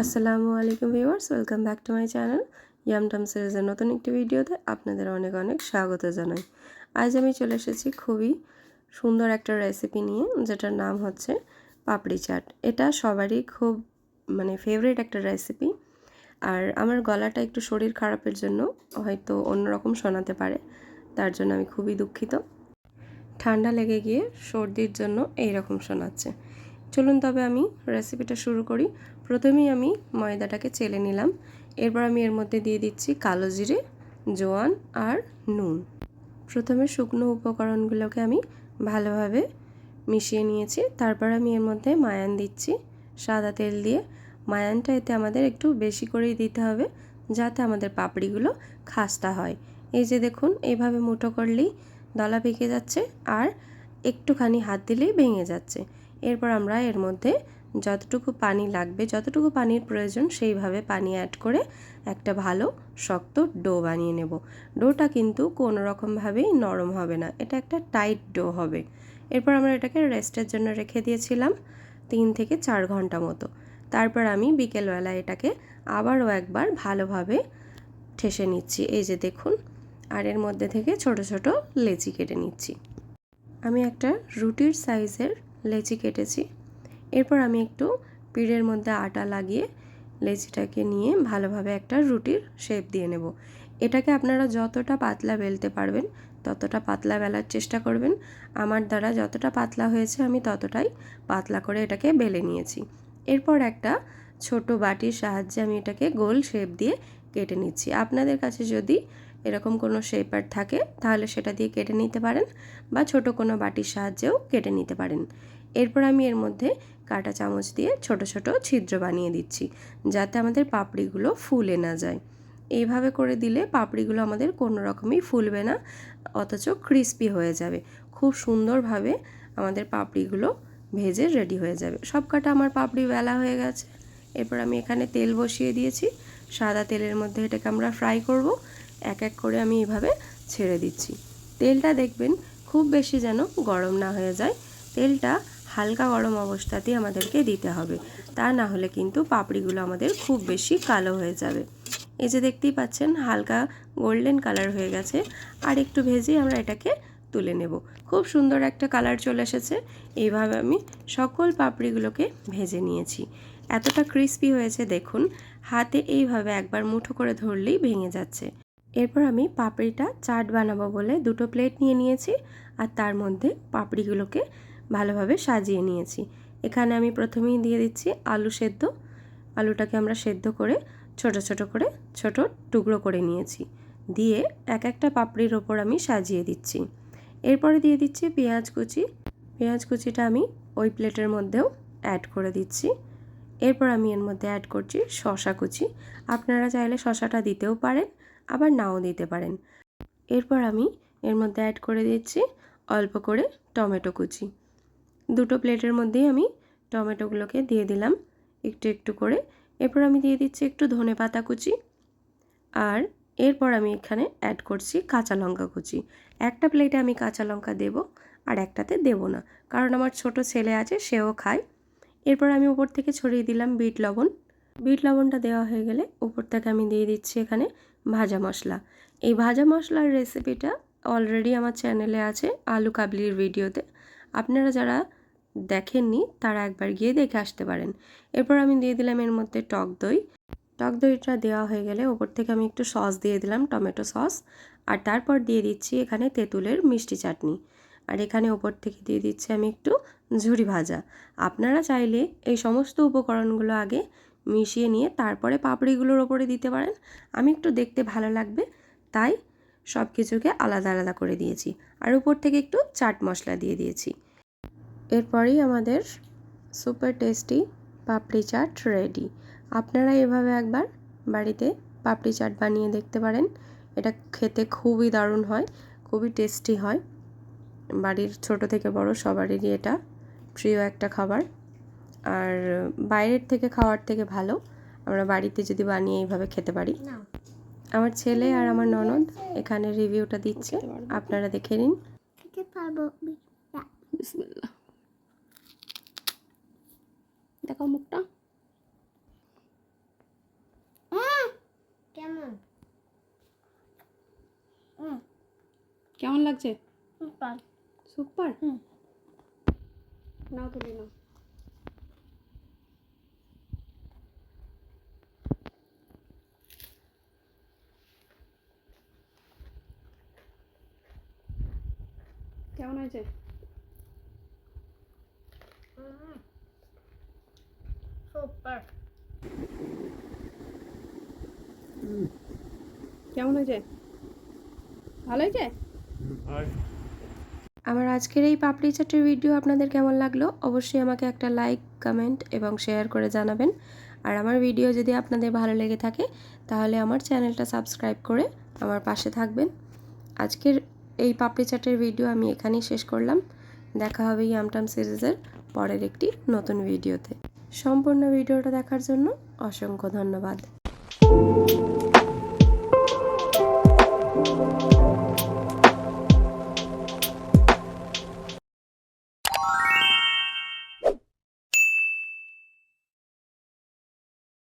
আসসালামু আলাইকুম viewers, welcome back to my channel ইয়ামটাম সিরিজের নতুন একটি ভিডিওতে আপনাদের অনেক অনেক স্বাগত জানাই। আজ আমি চলে এসেছি খুবই সুন্দর একটা রেসিপি নিয়ে, যেটার নাম হচ্ছে পাপড়ি চাট। এটা সবারই খুব মানে ফেভারিট একটা রেসিপি আর আমার গলাটা একটু শরীর খারাপের জন্য হয়তো অন্যরকম শোনাতে পারে, তার জন্য আমি খুবই দুঃখিত। ঠান্ডা লেগে গিয়ে সর্দির জন্য এই রকম শোনাচ্ছে। চলুন তবে আমি রেসিপিটা শুরু করি। প্রথমেই আমি ময়দাটাকে চেলে নিলাম। এরপর আমি এর মধ্যে দিয়ে দিচ্ছি কালো জিরে, জোয়ান আর নুন। প্রথমে শুকনো উপকরণগুলোকে আমি ভালোভাবে মিশিয়ে নিয়েছি। তারপর আমি এর মধ্যে মায়ান দিচ্ছি সাদা তেল দিয়ে। মায়ানটা এতে আমাদের একটু বেশি করেই দিতে হবে, যাতে আমাদের পাপড়িগুলো খাস্তা হয়। এই যে দেখুন এইভাবে মুঠো করলেই দলা পেকে যাচ্ছে আর একটুখানি হাত দিলেই ভেঙে যাচ্ছে। এরপর আমরা এর মধ্যে যতটুকু পানি লাগবে, যতটুকু পানির প্রয়োজন সেইভাবে পানি অ্যাড করে একটা ভালো, শক্ত ডো বানিয়ে নেব। ডোটা কিন্তু কোনো রকমভাবেই নরম হবে না, এটা একটা টাইট ডো হবে। এরপর আমরা এটাকে রেস্টের জন্য রেখে দিয়েছিলাম তিন থেকে চার ঘণ্টা মতো। তারপর আমি বিকেলবেলা এটাকে আবারও একবার ভালোভাবে ঠেসে নিচ্ছি। এই যে দেখুন, আর এর মধ্যে থেকে ছোট ছোট লেচি কেটে নিচ্ছি। আমি একটা রুটির সাইজের লেচি কেটেছি। এরপর আমি একটু পিড়ের মধ্যে আটা লাগিয়ে লেচিটাকে নিয়ে ভালোভাবে একটা রুটির শেপ দিয়ে নেব। এটাকে আপনারা যতটা পাতলা বেলতে পারবেন, ততটা পাতলা বেলার চেষ্টা করবেন। আমার দ্বারা যতটা পাতলা হয়েছে, আমি ততটাই পাতলা করে এটাকে বেলে নিয়েছি। এরপর একটা ছোট বাটির সাহায্যে আমি এটাকে গোল শেপ দিয়ে কেটে নিচ্ছি। আপনাদের কাছে যদি এরকম কোনো শেপার থাকে, তাহলে সেটা দিয়ে কেটে নিতে পারেন বা ছোট কোনো বাটির সাহায্যেও কেটে নিতে পারেন। এরপর আমি এর মধ্যে কাটা চামচ দিয়ে ছোট ছোট ছিদ্র বানিয়ে দিচ্ছি, যাতে আমাদের পাপড়িগুলো ফুলে না যায়। এইভাবে করে দিলে পাপড়িগুলো আমাদের কোনো রকমই ফুলবে না, অথচ ক্রিস্পি হয়ে যাবে। খুব সুন্দরভাবে আমাদের পাপড়িগুলো ভেজে রেডি হয়ে যাবে। সব কাটা আমার পাপড়ি বেলা হয়ে গেছে। এরপর আমি এখানে তেল বসিয়ে দিয়েছি। সাদা তেলের মধ্যে এটাকে আমরা ফ্রাই করব। এক এক করে আমি এভাবে ছেড়ে দিচ্ছি। তেলটা দেখবেন খুব বেশি যেন গরম না হয়ে যায়। তেলটা হালকা গরম অবস্থাতেই আমাদেরকে দিতে হবে। তা না হলে কিন্তু পাপড়িগুলো আমাদের খুব বেশি কালো হয়ে যাবে। এই যে দেখতেই পাচ্ছেন, হালকা গোল্ডেন কালার হয়ে গেছে। আর একটু ভেজেই আমরা এটাকে তুলে নেব। খুব সুন্দর একটা কালার চলে এসেছে। এইভাবে আমি সকল পাপড়িগুলোকে ভেজে নিয়েছি। এতটা ক্রিস্পি হয়েছে, দেখুন। হাতে এইভাবে একবার মুঠো করে ধরলেই ভেঙে যাচ্ছে। এরপর আমি পাপড়িটা চাট বানাবো বলে দুটো প্লেট নিয়ে নিয়েছি আর তার মধ্যে পাপড়িগুলোকে ভালোভাবে সাজিয়ে নিয়েছি। এখানে আমি প্রথমেই দিয়ে দিচ্ছি আলু সেদ্ধ। আলুটাকে আমরা সেদ্ধ করে ছোট ছোট করে ছোট টুকরো করে নিয়েছি। দিয়ে এক একটা পাপড়ির ওপর আমি সাজিয়ে দিচ্ছি। এরপরে দিয়ে দিচ্ছি পেঁয়াজ কুচি। পেঁয়াজ কুচিটা আমি ওই প্লেটের মধ্যেও অ্যাড করে দিচ্ছি। এরপর আমি এর মধ্যে অ্যাড করছি শশা কুচি। আপনারা চাইলে শশাটা দিতেও পারেন। আবার নাও দিতে পারেন। এরপর আমি এর মধ্যে অ্যাড করে দিচ্ছি অল্প করে টমেটো কুচি। দুটো প্লেটের মধ্যেই আমি টমেটোগুলোকে দিয়ে দিলাম একটু একটু করে। এরপর আমি দিয়ে দিচ্ছি একটু ধনে পাতা কুচি। আর এরপর আমি এখানে অ্যাড করছি কাঁচা লঙ্কা কুচি। একটা প্লেটে আমি কাঁচা লঙ্কা দেব আর একটাতে দেব না। কারণ আমার ছোট ছেলে আছে, সেও খায়। এরপর আমি উপর থেকে ছড়িয়ে দিলাম বিট লবণ। বিট লবণটা দেওয়া হয়ে গেলে উপর থেকে আমি দিয়ে দিচ্ছি এখানে ভাজা মশলা। এই ভাজা মশলার রেসিপিটা অলরেডি আমার চ্যানেলে আছে, আলু কাবলির ভিডিওতে আপনারা যারা দেখেননি, তারা একবার গিয়ে দেখে আসতে পারেন। এরপর আমি দিয়ে দিলাম এর মধ্যে টক দই। টক দইটা দেওয়া হয়ে গেলে ওপর থেকে আমি একটু সস দিয়ে দিলাম, টমেটো সস। আর তারপর দিয়ে দিচ্ছি এখানে তেঁতুলের মিষ্টি চাটনি। আর এখানে ওপর থেকে দিয়ে দিচ্ছি আমি একটু ঝুরি ভাজা। আপনারা চাইলে এই সমস্ত উপকরণগুলো আগে মিশিয়ে নিয়ে তারপরে পাপড়িগুলোর ওপরে দিতে পারেন। আমি একটু দেখতে ভালো লাগবে, তাই সব কিছুকে আলাদা আলাদা করে দিয়েছি। আর উপর থেকে একটু চাট মশলা দিয়ে দিয়েছি। এরপরেই আমাদের super tasty papdi chaat ready. আপনারা এভাবে একবার বাড়িতে পাপড়ি চাট বানিয়ে দেখতে পারেন। এটা খেতে খুবই দারুণ হয়, খুবই টেস্টি হয়। বাড়ির ছোট থেকে বড় সবারই এটা প্রিয় একটা খাবার। আর বাইরের থেকে খাওয়ার থেকে ভালো। আমরা বাড়িতে যদি বানিয়ে এইভাবে খেতে পারি। আমার ছেলে আর আমার ননদ এখানে রিভিউটা দিচ্ছে। আপনারা দেখে নিন। দেখো মুখটা। কেমন? কেমন লাগছে? সুপার। সুপার? হুম। নাও তুলি নাও। কেমন হয়েছে? সুপার কেমন হয়েছে? ভালো হয়েছে? আমার আজকের এই পাপড়ি চাটের ভিডিও আপনাদের কেমন লাগল? অবশ্যই আমাকে একটা লাইক কমেন্ট এবং শেয়ার করে জানাবেন। আর আমার ভিডিও যদি আপনাদের ভালো লেগে থাকে তাহলে আমার চ্যানেলটা সাবস্ক্রাইব করে আমার পাশে থাকবেন। আজকের এই পাপড়ি চাটের ভিডিও আমি এখানেই শেষ করলাম। দেখা হবে ইয়ামটাম সিরিজের পরের একটি নতুন ভিডিওতে সম্পূর্ণ ভিডিওটা দেখার জন্য অসংখ্য ধন্যবাদ।